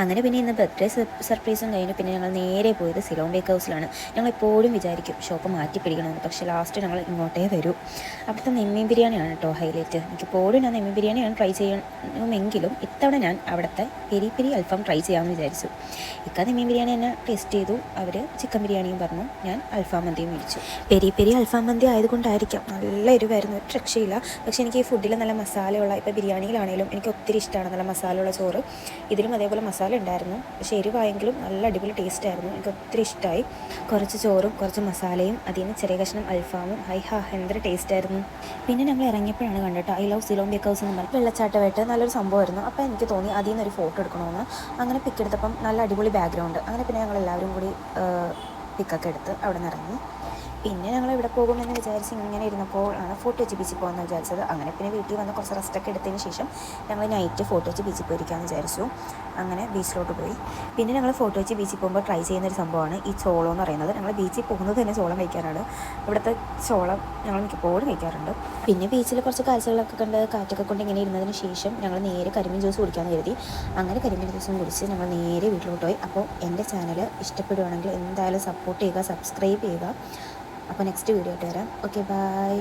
അങ്ങനെ പിന്നെ ഇന്ന് ബർത്ത്ഡേ സർപ്രൈസും കഴിഞ്ഞു. പിന്നെ ഞങ്ങൾ നേരെ പോയത് സിലോൺ ബേക്ക് ഹൗസിലാണ് ഞങ്ങൾ എപ്പോഴും വിചാരിക്കും ഷോപ്പ് മാറ്റി പിടിക്കണമെന്ന് പക്ഷേ ലാസ്റ്റ് ഞങ്ങൾ ഇങ്ങോട്ടേ വരൂ. അവിടുത്തെ നെമ്മീൻ ബിരിയാണിയാണ് കേട്ടോ ഹൈലൈറ്റ് എനിക്കിപ്പോഴും ഞാൻ നെമ്മീൻ ബിരിയാണിയാണ് ട്രൈ ചെയ്യണമെങ്കിലും ഇത്തവണ ഞാൻ അവിടുത്തെ പെരി പെരി അൽഫാം ട്രൈ ചെയ്യാമെന്ന് വിചാരിച്ചു. ഇക്ക നെമ്മീൻ ബിരിയാണി തന്നെ ടേസ്റ്റ് ചെയ്തു. അവർ ചിക്കൻ ബിരിയാണിയും പറഞ്ഞു. ഞാൻ അൽഫാം മന്തിയും മേടിച്ചു. പെരി പെരി അൽഫാം മന്തി ആയതുകൊണ്ടായിരിക്കാം. നല്ല എരിവായിരുന്നു ഒരു രക്ഷയില്ല. പക്ഷേ എനിക്ക് ഈ ഫുഡിൽ നല്ല മസാലയുള്ള ഇപ്പോൾ ബിരിയാണിയിലാണെങ്കിലും എനിക്ക് ഒത്തിരി ഇഷ്ടമാണ് നല്ല മസാലയുള്ള ചോറ്. ഇതിലും അതേപോലെ മസാല ഉണ്ടായിരുന്നു പക്ഷേ എരിവായെങ്കിലും നല്ല അടിപൊളി ടേസ്റ്റ് ആയിരുന്നു. എനിക്ക് ഒത്തിരി ഇഷ്ടമായി കുറച്ച് ചോറും കുറച്ച് മസാലയും അതിൽ നിന്ന് ചെറിയ കഷ്ണം അൽഫാമും ഹൈ ഹാ എന്തൊരു ടേസ്റ്റ് ആയിരുന്നു. പിന്നെ ഞങ്ങൾ ഇറങ്ങിയപ്പോഴാണ് കണ്ടിട്ട് I love Silom bake house എന്ന് പറഞ്ഞാൽ വെള്ളച്ചാട്ടമായിട്ട് നല്ലൊരു സംഭവമായിരുന്നു. അപ്പോൾ എനിക്ക് തോന്നി അതിൽ നിന്നൊരു ഫോട്ടോ എടുക്കണമെന്ന്. അങ്ങനെ പിക്ക് എടുത്തപ്പം നല്ല അടിപൊളി ബാക്ക്ഗ്രൗണ്ട് അങ്ങനെ പിന്നെ ഞങ്ങൾ എല്ലാവരും കൂടി പിക്കൊക്കെ എടുത്ത് അവിടെ നിന്ന് ഇറങ്ങി. പിന്നെ ഞങ്ങൾ എവിടെ പോകുമെന്ന് വിചാരിച്ച് ഇങ്ങനെ ഇരുന്നപ്പോൾ ആണ് ഫോട്ടോ വെച്ച് ബീച്ചിൽ പോകാമെന്ന് വിചാരിച്ചത്. അങ്ങനെ പിന്നെ വീട്ടിൽ വന്ന് കുറച്ച് റെസ്റ്റൊക്കെ എടുത്തതിന് ശേഷം ഞങ്ങൾ നൈറ്റ് ഫോട്ടോ വെച്ച് ബീച്ചിൽ പോയിരിക്കാമെന്ന് വിചാരിച്ചു. അങ്ങനെ ബീച്ചിലോട്ട് പോയി. പിന്നെ ഞങ്ങൾ ഫോട്ടോ വെച്ച് ബീച്ചിൽ പോകുമ്പോൾ ട്രൈ ചെയ്യുന്ന ഒരു സംഭവമാണ് ഈ ചോളം എന്ന് പറയുന്നത്. ഞങ്ങൾ ബീച്ചിൽ പോകുന്നത് തന്നെ ചോളം കഴിക്കാനാണ് ഇവിടുത്തെ ചോളം ഞങ്ങൾ മിക്കപ്പോഴും കഴിക്കാറുണ്ട്. പിന്നെ ബീച്ചിൽ കുറച്ച് കാഴ്ചകളൊക്കെ കണ്ട് കാറ്റൊക്കെ കൊണ്ട് ഇങ്ങനെ ഇരുന്നതിന് ശേഷം ഞങ്ങൾ നേരെ കരിമീൻ ജ്യൂസ് കുടിക്കാമെന്ന് കരുതി. അങ്ങനെ കരിമീൻ ജ്യൂസും കുടിച്ച് ഞങ്ങൾ നേരെ വീട്ടിലോട്ട് പോയി. അപ്പോൾ എന്റെ ചാനൽ ഇഷ്ടപ്പെടുവാണെങ്കിൽ എന്തായാലും സപ്പോർട്ട് ചെയ്യുക സബ്സ്ക്രൈബ് ചെയ്യുക. അപ്പോൾ നെക്സ്റ്റ് വീഡിയോ ആയിട്ട് വരാം. Okay bye.